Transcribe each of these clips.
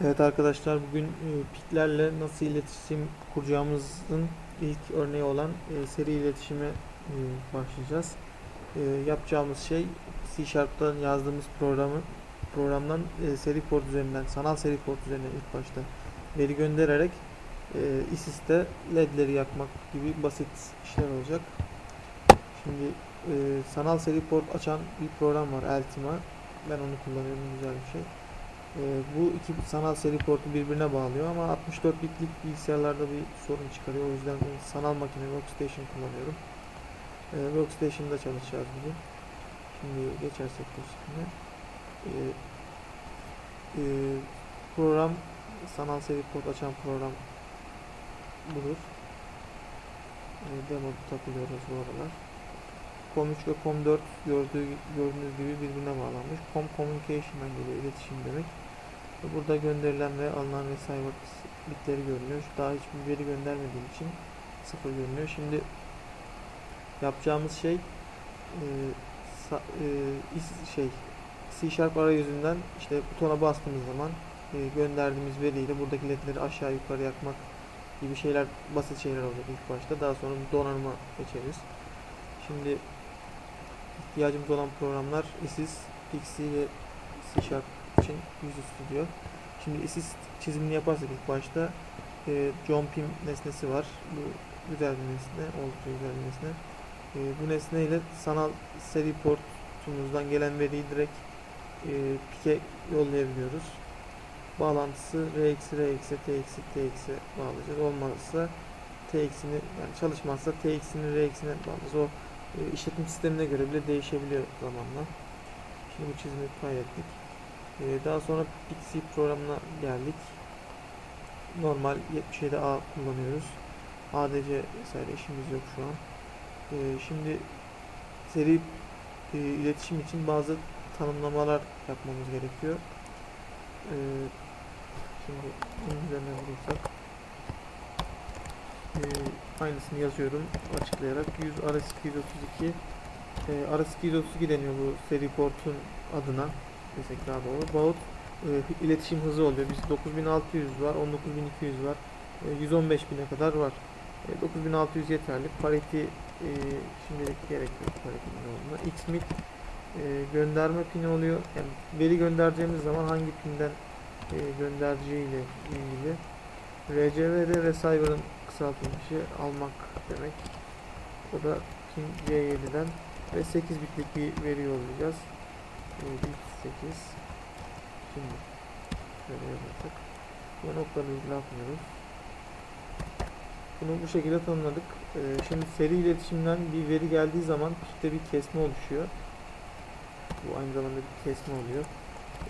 Evet arkadaşlar bugün e, piklerle nasıl iletişim kuracağımızın ilk örneği olan e, seri iletişime e, başlayacağız. Yapacağımız şey C Sharp'tan yazdığımız programı programdan seri port üzerinden sanal seri port üzerinden ilk başta veri göndererek ISIS'te ledleri yakmak gibi basit işler olacak. Şimdi sanal seri port açan bir program var Altima. Ben onu kullanıyorum güzel bir şey. Ee, bu iki sanal seri portu birbirine bağlıyor ama 64 bitlik bilgisayarlarda bir sorun çıkarıyor. O yüzden sanal makine workstation kullanıyorum. Ee, workstation'da çalışacağız bugün. Şimdi geçersek bu üstüne. Ee, e, program sanal seri port açan program budur. Demo takılıyoruz bu aralar. COM3 ve COM4 gördüğü, gördüğünüz gibi birbirine bağlanmış. COM Communication'dan geliyor iletişim demek. Ve Burada gönderilen ve alınan receiver bitleri görünüyor. Daha hiçbir veri göndermediğim için sıfır görünüyor. Şimdi yapacağımız şey e, sa- e, şey C Sharp arayüzünden işte butona bastığımız zaman e, gönderdiğimiz veriyle buradaki ledleri aşağı yukarı yakmak gibi şeyler basit şeyler olacak ilk başta. Daha sonra donanıma geçeriz. Şimdi ihtiyacımız olan programlar ISIS, Pixie ve C Sharp için yüzüstü diyor. Şimdi ISIS çizimini yaparsak ilk başta e, John Pym nesnesi var. Bu güzel bir nesne, oldukça güzel bir nesne. E, bu nesne ile sanal seri portumuzdan gelen veriyi direkt e, pike yollayabiliyoruz. Bağlantısı R eksi R eksi T eksi T eksi bağlayacağız. Olmazsa T eksini yani çalışmazsa T eksini R eksine bağlayacağız. O e, işletim sistemine göre bile değişebiliyor zamanla. Şimdi bu çizimi kaydettik. E, daha sonra Pixie programına geldik. Normal 77A kullanıyoruz. ADC vesaire işimiz yok şu an. E, şimdi seri e, iletişim için bazı tanımlamalar yapmamız gerekiyor. E, şimdi bunun üzerine vurursak e, aynısını yazıyorum açıklayarak 100 RS232 e, RS232 deniyor bu seri portun adına desek daha doğru. Baut e, iletişim hızı oluyor. Biz 9600 var, 19200 var. E, 115.000'e kadar var. E, 9600 yeterli. Parity e, şimdilik gerek yok parity'nin olduğuna. Xmit e, gönderme pini oluyor. Yani veri göndereceğimiz zaman hangi pinden e, göndereceğiyle ilgili. RCV de receiver'ın kısaltılmışı almak demek. O da pin C7'den ve 8 bitlik bir veri yollayacağız. E, bit 8. Şimdi şöyle yazarsak. Ve noktalı virgül atmıyoruz. Bunu bu şekilde tanımladık. E, şimdi seri iletişimden bir veri geldiği zaman işte bir kesme oluşuyor. Bu aynı zamanda bir kesme oluyor.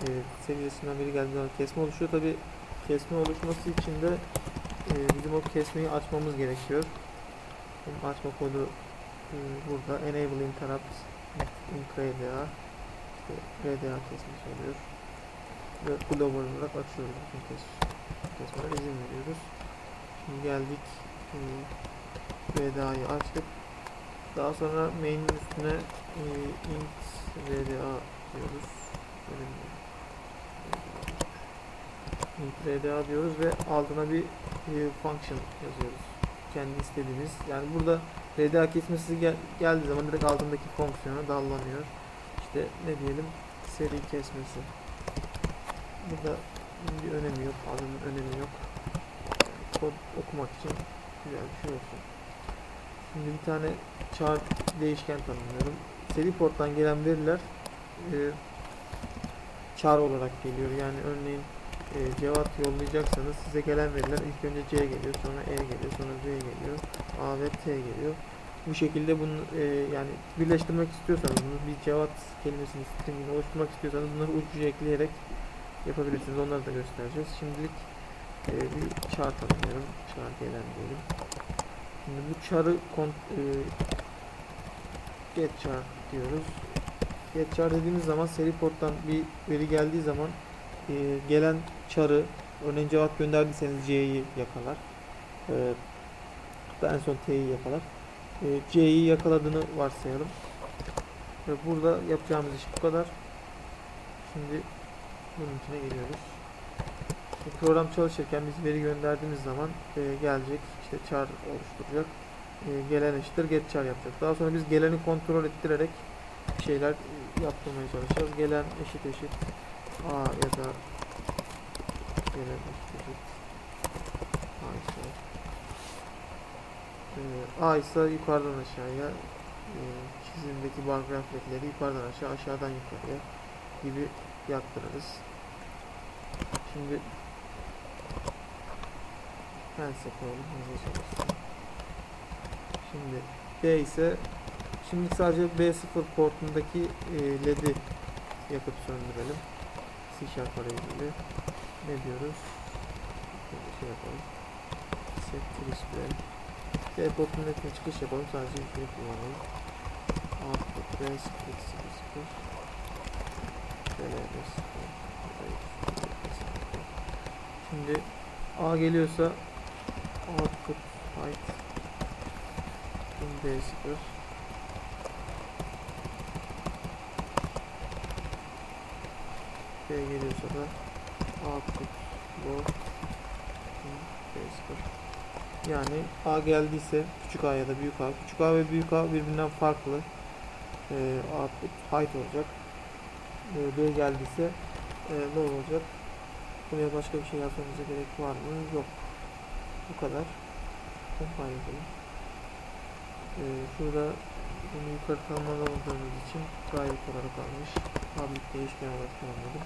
E, seri iletişimden veri geldiği zaman kesme oluşuyor. Tabi kesme oluşması için de e, bizim o kesmeyi açmamız gerekiyor. Bunun açma kodu e, burada. Enable interrupt in RDA. İşte RDA kesmesi oluyor. Ve global olarak açıyoruz bütün kes kesmelere izin veriyoruz. Şimdi geldik e, RDA'yı açtık. Daha sonra main'in üstüne e, int RDA diyoruz. İnt RDA diyoruz ve altına bir e, function yazıyoruz. Kendi istediğimiz. Yani burada RDA kesmesi gel geldiği zaman direkt altındaki fonksiyona dallanıyor. İşte ne diyelim seri kesmesi. Burada bir önemi yok. Adının önemi yok. Kod okumak için güzel bir şey olsun. Şimdi bir tane char değişken tanımlıyorum. Seri porttan gelen veriler e, char olarak geliyor. Yani örneğin e, Cevat yollayacaksanız size gelen veriler ilk önce C geliyor, sonra E geliyor, sonra Z geliyor, A ve T geliyor. Bu şekilde bunu e, yani birleştirmek istiyorsanız bunu bir Cevat kelimesini stringini oluşturmak istiyorsanız bunları ucuya ekleyerek yapabilirsiniz. Onları da göstereceğiz. Şimdilik e, bir char tanımlıyorum. Char gelen diyelim. Şimdi bu char'ı e, get char diyoruz. Get char dediğimiz zaman seri porttan bir veri geldiği zaman e, gelen çarı örneğin cevap gönderdiyseniz C'yi yakalar. E, en son T'yi yakalar. E, C'yi yakaladığını varsayalım. Ve burada yapacağımız iş bu kadar. Şimdi bunun içine geliyoruz. program çalışırken biz veri gönderdiğimiz zaman e, gelecek işte char oluşturacak. E, gelen eşittir get char yapacak. Daha sonra biz geleni kontrol ettirerek şeyler e, yaptırmaya çalışacağız. Gelen eşit eşit a ya da gelen eşit eşit a ise e, a ise yukarıdan aşağıya e, çizimdeki bar grafikleri yukarıdan aşağı aşağıdan yukarıya gibi yaptırırız. Şimdi pense koyalım hızlı çalışsın. Şimdi B ise şimdi sadece B0 portundaki e, LED'i yakıp söndürelim. C Sharp arayüzüyle ne diyoruz? Şey yapalım. Set display. Netine çıkış yapalım. Sadece yükleri kullanalım. Output B0 0 B0 Şimdi A geliyorsa output height in D0 B geliyorsa da output low in D0 yani A geldiyse küçük A ya da büyük A küçük A ve büyük A birbirinden farklı e, output height olacak e, B geldiyse e, low olacak Buraya başka bir şey yazmamıza gerek var mı? Yok. Bu kadar. Compile edelim. Ee, şurada bunu yukarı tanımlamadığımız için private olarak almış. Public değişken olarak tanımladım.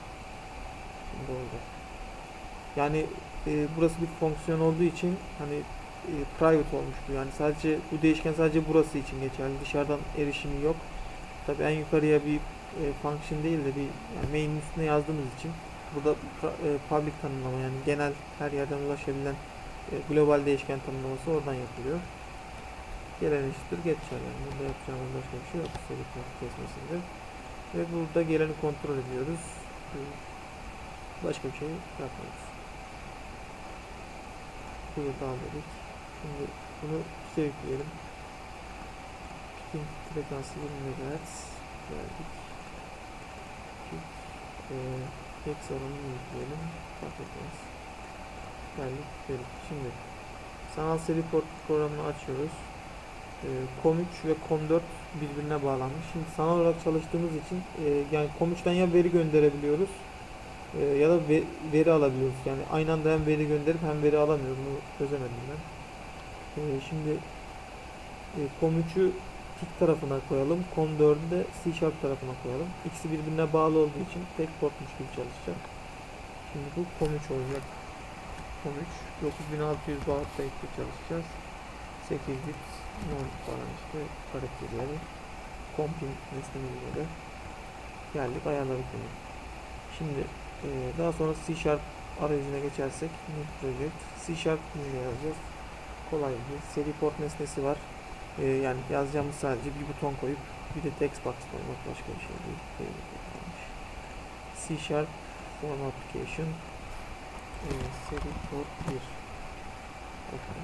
Şimdi oldu. Yani e, burası bir fonksiyon olduğu için hani e, private olmuş bu. Yani sadece bu değişken sadece burası için geçerli. Dışarıdan erişimi yok. Tabi en yukarıya bir e, function değil de bir yani main'in üstüne yazdığımız için burada e, public tanımlama yani genel her yerden ulaşabilen e, global değişken tanımlaması oradan yapılıyor. Gelen eşittir geçer yani burada yapacağımız başka bir şey yok seri kod kesmesinde. Ve burada geleni kontrol ediyoruz. Başka bir şey yapmıyoruz. Burada al dedik. Şimdi bunu sevkleyelim. Ping frekansı 20 MHz verdik. Pik, e, X oranını yükleyelim. Fark etmez. Geldik dedik. Şimdi sanal seri port programını açıyoruz. Ee, COM3 ve COM4 birbirine bağlanmış. Şimdi sanal olarak çalıştığımız için e, yani COM3'ten ya veri gönderebiliyoruz e, ya da ve- veri alabiliyoruz. Yani aynı anda hem veri gönderip hem veri alamıyoruz. Bunu çözemedim ben. E, şimdi e, COM3'ü tik tarafına koyalım. COM4'ü de C Sharp tarafına koyalım. İkisi birbirine bağlı olduğu için tek portmuş gibi çalışacak. Şimdi bu COM3 olacak. COM3 9600 baud rate'de çalışacağız. 8 bit non falan işte karakterleri. Comping nesneleri geldik ayarladık bunu. Şimdi e, daha sonra C Sharp arayüzüne geçersek new project C Sharp yazacağız. Kolay bir seri port nesnesi var. Ee, yani yazacağımız sadece bir buton koyup bir de text box koymak başka bir şey değil. Yapılmış. C Sharp Form Application ee, seri port 1 okay.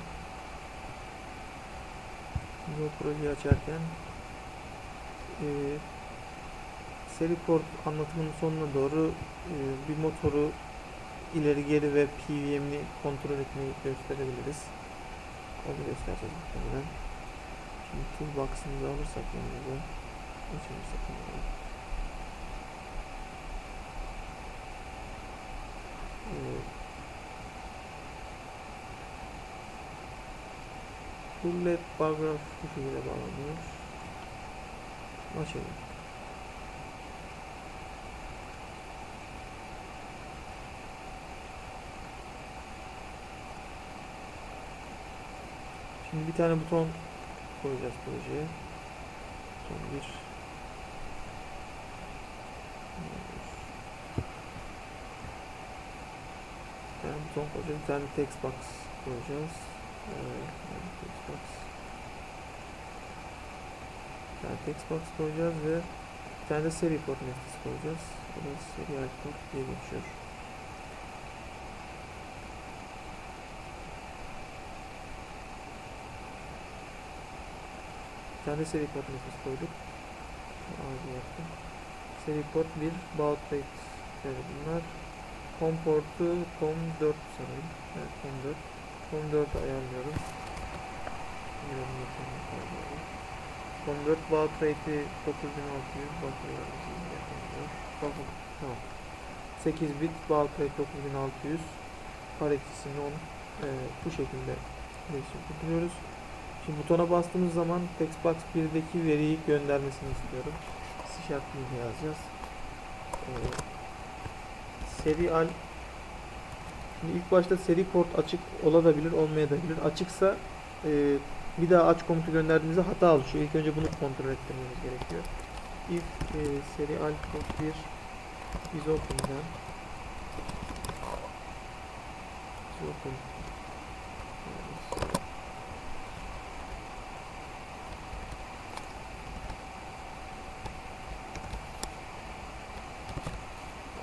O projeyi açarken ee, seri port anlatımının sonuna doğru ee, bir motoru ileri geri ve PVM'ini kontrol etmeyi gösterebiliriz. Onu göstereceğiz muhtemelen. Şimdi toolbox'ımızı alırsak yanımıza açılırsak yanımıza. Ee, Full LED bar graph bu şekilde bağlanıyor. Açalım. Şimdi bir tane buton koyacağız projeye. Buton 1 Bir tane buton koyacağız. Bir tane text box koyacağız. Ee, text box. Bir tane text box koyacağız ve bir tane de seri port koyacağız. O da serial port diye geçiyor. Bir tane seri port nesnesi koyduk. Ağzı yaptım. Seri port 1 baud rate yani bunlar COM portu COM 4 sanırım. Evet COM 4. COM 4 ayarlıyorum. COM 4 ayarlıyorum. COM 4 baud rate'i 9600 bakıyorum. Bakın tamam. 8 bit baud rate 9600 paretisini 10 e, bu şekilde kuruyoruz. Şimdi butona bastığımız zaman Textbox 1'deki veriyi göndermesini istiyorum. C Sharp media yazacağız. Ee, serial Şimdi ilk başta seri port açık olabilir, olmayabilir. Açıksa e, bir daha aç komutu gönderdiğimizde hata oluşuyor. İlk önce bunu kontrol ettirmemiz gerekiyor. If e, serial port 1 is open then is open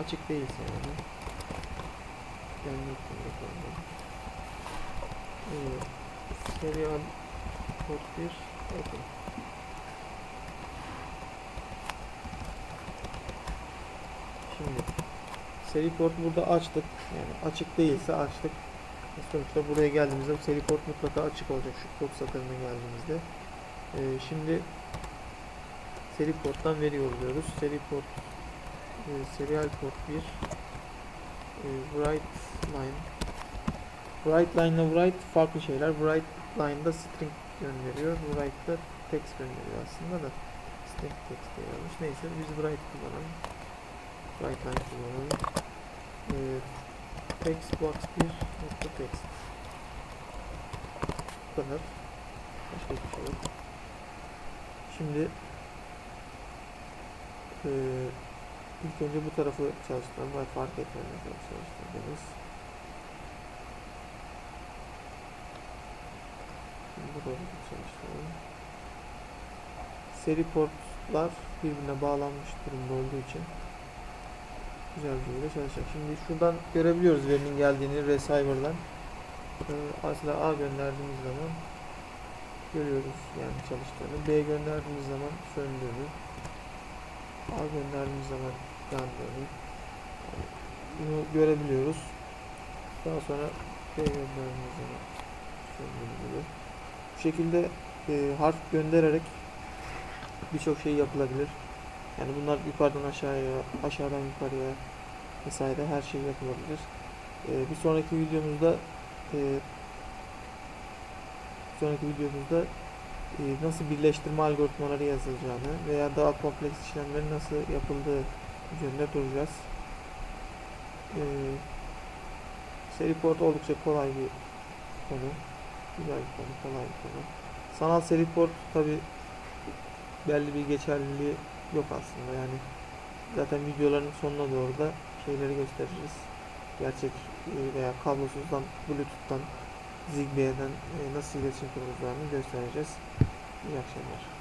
açık değilse yani gelmek zorunda kalmadım. Evet. Serial kod 1 open. Şimdi seri port burada açtık. Yani açık değilse açtık. Sonuçta buraya geldiğimizde bu seri port mutlaka açık olacak şu kod satırına geldiğimizde. Ee, şimdi seri porttan veri yolluyoruz. Seri port e, serial port 1 e, write line write line ile write farklı şeyler. Write line'da string gönderiyor. Write'da text gönderiyor aslında da string text de yazmış. Neyse biz write kullanalım. Write line kullanalım. E, text box 1 nokta text bu kadar. Başka hiçbir şey yok. Şimdi eee İlk önce bu tarafı çalıştıralım. Vay fark etmeden çalıştırdınız. Bu tarafı çalıştıralım. Seri portlar birbirine bağlanmış durumda olduğu için güzel bir şekilde çalışacak. Şimdi şuradan görebiliyoruz verinin geldiğini receiver'dan. Ee, aslında A gönderdiğimiz zaman görüyoruz yani çalıştığını. B gönderdiğimiz zaman söndüğünü. A gönderdiğimiz zaman yandığını bunu görebiliyoruz. Daha sonra söndüğünü gibi. Bu şekilde e, harf göndererek birçok şey yapılabilir. Yani bunlar yukarıdan aşağıya, aşağıdan yukarıya vesaire her şey yapılabilir. E, bir sonraki videomuzda e, sonraki videomuzda e, nasıl birleştirme algoritmaları yazılacağını veya daha kompleks işlemlerin nasıl yapıldığı üzerinde duracağız. E, seri port oldukça kolay bir konu. Güzel bir konu, kolay bir konu. Sanal seri port tabi belli bir geçerliliği yok aslında yani zaten videoların sonuna doğru da şeyleri gösteririz. Gerçek e, veya kablosuzdan, bluetooth'tan Zigbee'den e, nasıl iletişim kurulacağını göstereceğiz. İyi akşamlar.